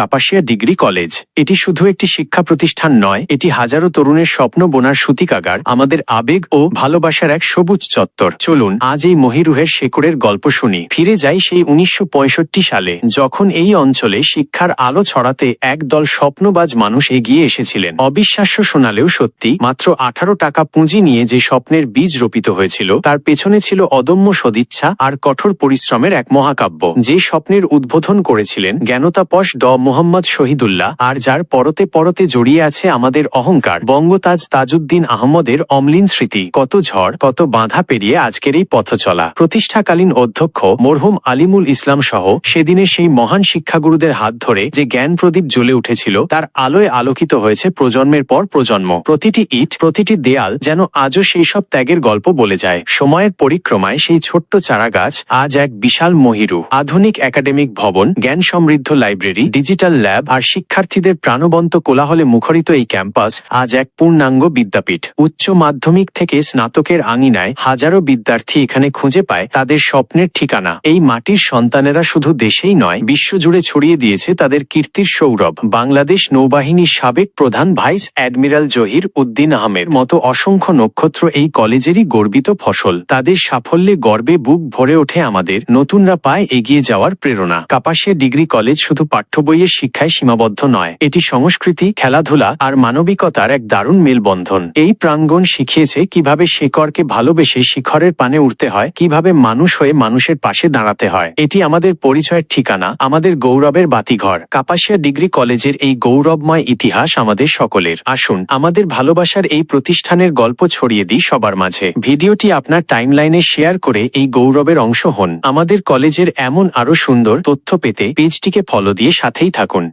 Kapasia degree college. এটি শুধু একটি শিক্ষা প্রতিষ্ঠান নয়, এটি হাজারো তরুণের স্বপ্ন বোনার সূতিকাগার, আমাদের আবেগ ও ভালোবাসার এক সবুজ চত্বর। চলুন, আজ এই মহিরুহের শেকড়ের গল্প শুনি। ফিরে যাই সেই উনিশশো পঁয়ষট্টি সালে, যখন এই অঞ্চলে শিক্ষার আলো ছড়াতে একদল স্বপ্নবাজ মানুষ এগিয়ে এসেছিলেন। অবিশ্বাস্য শোনালেও সত্যি, মাত্র আঠারো টাকা পুঁজি নিয়ে যে স্বপ্নের বীজ রোপিত হয়েছিল, তার পেছনে ছিল অদম্য সদিচ্ছা আর কঠোর পরিশ্রমের এক মহাকাব্য। যে স্বপ্নের উদ্বোধন করেছিলেন জ্ঞানতাপস ড মোহাম্মদ শহীদুল্লাহ আর যার পরতে পরতে জড়িয়ে আছে আমাদের অহংকার। বঙ্গতাজ তাজউদ্দিন আহমদের অমলিন স্মৃতি। কত ঝড়, কত বাধা পেরিয়ে আজকের এই পথ চলা। প্রতিষ্ঠাকালীন অধ্যক্ষ মরহুম আলিমুল ইসলাম সহ সেদিনের সেই মহান শিক্ষাগুরুদের হাত ধরে যে জ্ঞান প্রদীপ জ্বলে উঠেছিল, তার আলোয় আলোকিত হয়েছে প্রজন্মের পর প্রজন্ম। প্রতিটি ইট, প্রতিটি দেয়াল যেন আজও সেই সব ত্যাগের গল্প বলে যায়। সময়ের পরিক্রমায় সেই ছোট্ট চারাগাছ আজ এক বিশাল মহিরু। আধুনিক একাডেমিক ভবন, জ্ঞান সমৃদ্ধ লাইব্রেরি, ডিজিটাল ল্যাব আর শিক্ষার্থীদের প্রাণবন্ত কোলাহলে মুখরিত এই ক্যাম্পাস আজ এক পূর্ণাঙ্গ বিদ্যাপীঠ। উচ্চ মাধ্যমিক থেকে স্নাতকের আঙিনায় হাজারো বিদ্যার্থী এখানে খুঁজে পায় তাদের স্বপ্নের ঠিকানা। এই মাটির সন্তানেরা শুধু দেশেই নয়, বিশ্বজুড়ে ছড়িয়ে দিয়েছে তাদের কীর্তির সৌরভ। বাংলাদেশ নৌবাহিনীর সাবেক প্রধান ভাইস অ্যাডমিরাল জহির উদ্দিন আহমের মতো অসংখ্য নক্ষত্র এই কলেজেরই গর্বিত ফসল। তাদের সাফল্যে গর্বে বুক ভরে ওঠে আমাদের। নতুনরা পায় এগিয়ে যাওয়ার প্রেরণা। কাপাসিয়া ডিগ্রি কলেজ শুধু পাঠ্য শিক্ষায় সীমাবদ্ধ নয়। এটি সংস্কৃতি, খেলাধুলা আর মানবিকতার এক দারুণ মেলবন্ধন। এই প্রাঙ্গণ শিখিয়েছে কীভাবে শেকড়কে ভালোবেসে শিখরের পানে উঠতে হয়, কীভাবে মানুষ হয়ে মানুষের পাশে দাঁড়াতে হয়। এটি আমাদের পরিচয়ের ঠিকানা, আমাদের গৌরবের বাতিঘর। কাপাসিয়া ডিগ্রি কলেজের এই গৌরবময় ইতিহাস আমাদের সকলের। আসুন, আমাদের ভালোবাসার এই প্রতিষ্ঠানের গল্প ছড়িয়ে দিই সবার মাঝে। ভিডিওটি আপনার টাইমলাইনে শেয়ার করে এই গৌরবের অংশ হন। আমাদের কলেজের এমন আরও সুন্দর তথ্য পেতে পেজটিকে ফলো দিয়ে সাথেই থাকুন। 타곤